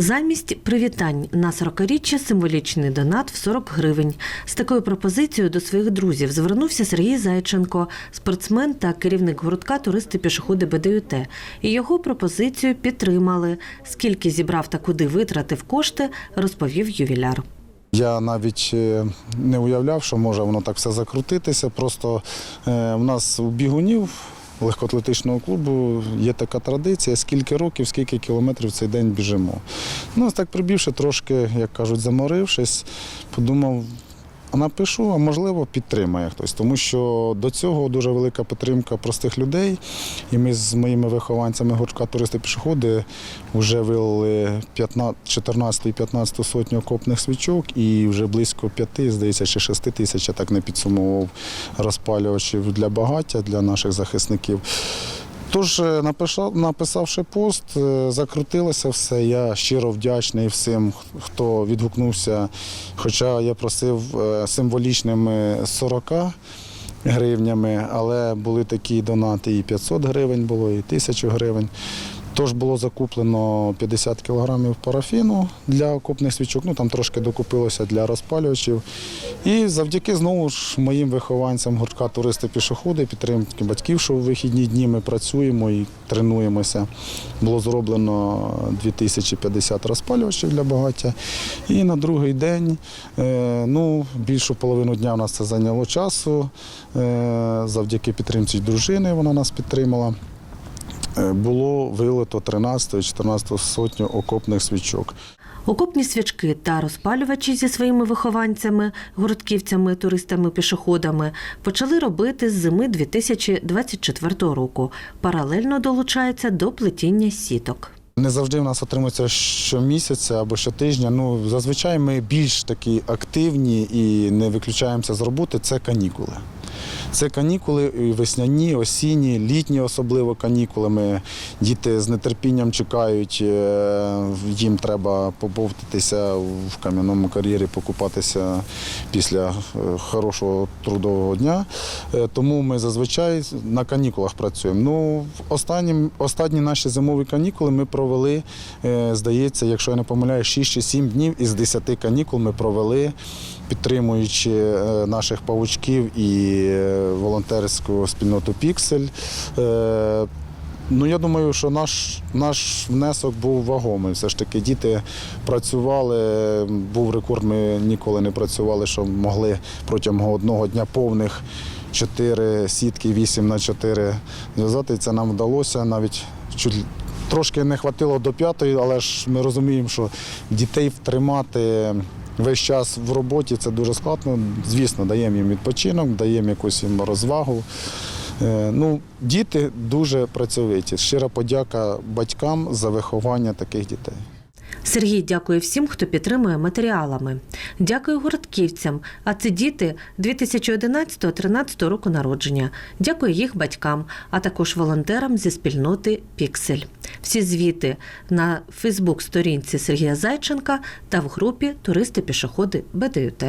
Замість привітань на 40-річчя символічний донат в 40 гривень. З такою пропозицією до своїх друзів звернувся Сергій Зайченко, спортсмен та керівник гуртка туристи пішоходи БДЮТ. І його пропозицію підтримали. Скільки зібрав та куди витратив кошти, розповів ювіляр. Я навіть е, не уявляв, що може воно так все закрутитися. Просто е, в нас у бігунів легкоатлетичного клубу є така традиція, скільки років, скільки кілометрів в цей день біжимо. Ну, так прибівши, трошки, як кажуть, заморившись, подумав. Напишу, а можливо, підтримає хтось, тому що до цього дуже велика підтримка простих людей. І ми з моїми вихованцями гуртка туристи пішоходи вже вилили 15, 14 і 15 сотню окопних свічок і вже близько 5, здається, чи 6 тисяч, я так не підсумовував розпалювачів для багаття для наших захисників. Тож, е, написавши пост, е, закрутилося все. Я щиро вдячний всім, хто відгукнувся. Хоча я просив е, символічними 40 гривнями, але були такі донати і 500 гривень було, і 1000 гривень. Тож було закуплено 50 кілограмів парафіну для окопних свічок, ну там трошки докупилося для розпалювачів. І завдяки знову ж моїм вихованцям гуртка туристи-пішоходи, підтримки батьків, що у вихідні дні ми працюємо і тренуємося. Було зроблено 2050 розпалювачів для багаття. І на другий день, е, ну, більшу половину дня в нас це зайняло часу. Е, Завдяки підтримці дружини вона нас підтримала. Е, Було вилито 13-14 сотню окопних свічок. Окопні свічки та розпалювачі зі своїми вихованцями, гуртківцями, туристами-пішоходами почали робити з зими 2024 року. Паралельно долучаються до плетіння сіток. Не завжди в нас отримується щомісяця або щотижня. Ну, зазвичай ми більш такі активні і не виключаємося з роботи. Це канікули. Це канікули весняні, осінні, літні, особливо канікулами. Діти з нетерпінням чекають, е, їм треба побовтатися в кам'яному кар'єрі, покупатися після е, хорошого трудового дня. Е, Тому ми зазвичай на канікулах працюємо. Ну, останні, останні наші зимові канікули ми провели, здається, якщо я не помиляю, 6 чи 7 днів із 10 канікул ми провели, підтримуючи е, наших павучків і е, волонтерську спільноту Піксель. Е, Ну, я думаю, що наш, наш внесок був вагомий. Все ж таки діти працювали, був рекорд, ми ніколи не працювали, що могли протягом одного дня повних чотири сітки, 8 на 4 зв'язати. Це нам вдалося навіть чуть трошки не хватило до п'ятої, але ж ми розуміємо, що дітей втримати. Весь час в роботі це дуже складно. Звісно, даємо їм відпочинок, даємо якусь їм розвагу. Е, Ну, діти дуже працьовиті. Щира подяка батькам за виховання таких дітей. Сергій дякує всім, хто підтримує матеріалами. Дякую гуртківцям, а це діти 2011-13 року народження. Дякую їх батькам, а також волонтерам зі спільноти Піксель. Всі звіти на Фейсбук-сторінці Сергія Зайченка та в групі Туристи-пішоходи БДЮТ.